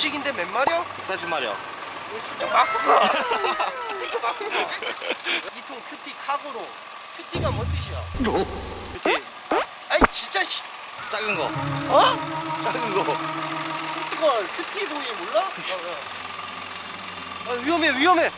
12년식인데 몇 마력? 140마력. 이거 슬쩍 맞구나. 스티커 맞구나. 이통 큐티 카고로. 큐티가 뭔 뜻이야? 큐티 아이 진짜 씨. 작은 거. 어? 작은 거. 이걸 큐티 보이 몰라? 어, 어. 아, 위험해 위험해.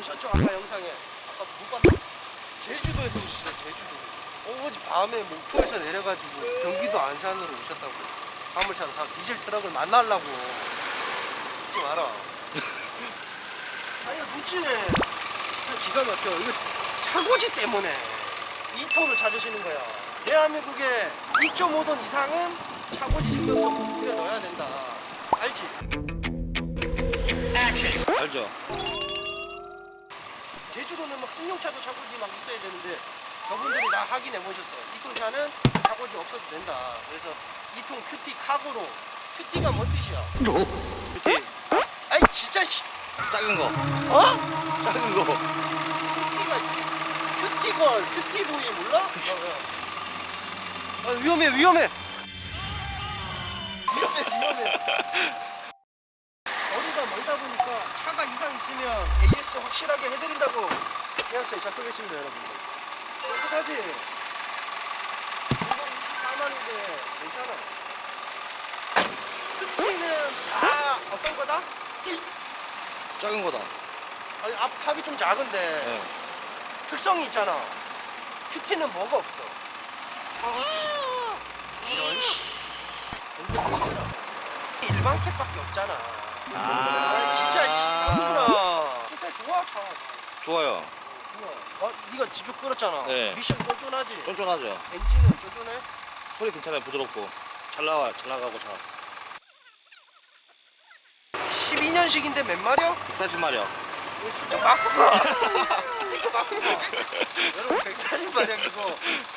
보셨죠? 아까 영상에. 아까 못 봤나? 제주도에서 오셨어요 제주도에서. 어제 밤에 목포에서 내려가지고 경기도 안산으로 오셨다고. 화물차로 사 디젤 트럭을 만나려고. 잊지 마라. 아니 눈치네 기가 막혀. 이거 차고지 때문에 2톤을 찾으시는 거야. 대한민국에 2.5톤 이상은 차고지 증명서 공부에 넣어야 된다. 알지? 알죠? 제주도는 막 승용차도 차고지 막 있어야 되는데 저분들이 다 확인해 보셨어요. 이톤 차는 차고지 없어도 된다. 그래서 이톤 큐티 카고로 큐티가 뭔 뜻이야? 큐티 아이 진짜 씨. 작은 거. 어? 작은 거. 큐티가 큐티걸 큐티 보이 몰라? 어, 어. 아, 위험해 위험해. 위험해 위험해. 거리가 멀다 보니까 차가 이상 있으면 AS 확실하게 해드린다고 계약서에 작성했습니다 여러분들. 깨끗하지? 이건 24만인데 괜찮아. 큐티는 다 어떤 거다? 작은 거다. 아니 앞 탑이 좀 작은데 네. 특성이 있잖아. 큐티는 뭐가 없어. 이런 씨. 일반 캡밖에 없잖아. 아, 아. 진짜 씨, 삼촌아. 진짜. 좋아요. 좋아. 아, 네가 직접 끌었잖아. 네. 미션 쫀쫀하지. 쫀쫀하죠. 엔진은 쫀쫀해. 소리 괜찮아요. 부드럽고. 잘 나와. 잘 나가고 잘. 12년식인데 몇 마력? 140마력. 이거 슬쩍 맞구나. 스티커 맞구나. 여러분 140마력이고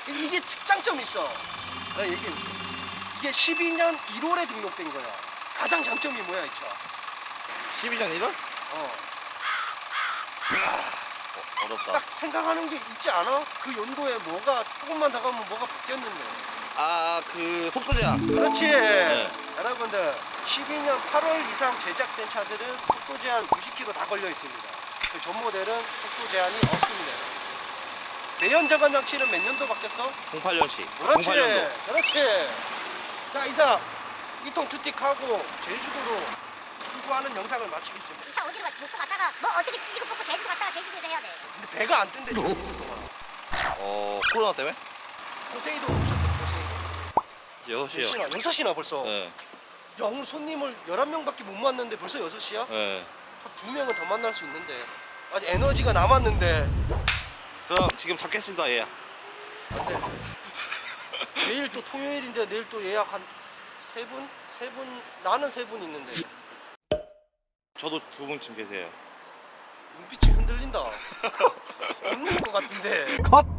이게 특장점이 있어. 나 얘기해. 이게 12년 1월에 등록된 거야. 가장 장점이 뭐야 이 차? 12년 1월? 어. 어, 어렵다. 딱 생각하는 게 있지 않아? 그 연도에 뭐가 조금만 더 가면 뭐가 바뀌었는데. 아, 그 속도 제한. 그렇지. 네. 여러분들 12년 8월 이상 제작된 차들은 속도 제한 90km 다 걸려 있습니다. 그 전 모델은 속도 제한이 없습니다. 매연 저감 장치는 몇 년도 바뀌었어? 08년식. 그렇지. 08년도. 그렇지. 자 이상 이통 큐틱하고 제주도로 출 구하는 영상을 마치겠습니다. 차 어디로 가, 목포 갔다가 뭐 어떻게 뒤지고 뽑고 제주도 갔다가 제주도에서 해야 돼. 근데 배가 안 뜬대 지금 이틀 동안. 어, 코로나 때문에? 포세이돈 오셨대 포세이돈. 6시요. 6시나 6시나 벌써. 네. 야 오늘 손님을 11명밖에 못 만났는데 벌써 6시야? 네. 두 명은 더 만날 수 있는데 아직 에너지가 남았는데 그럼 지금 잡겠습니다. 예. 안돼 내일 또 토요일인데 내일 또 예약 한 세 분? 세 분? 나는 세 분 있는데 저도 두분 지금 계세요. 눈빛이 흔들린다 없는 것 같은데 컷!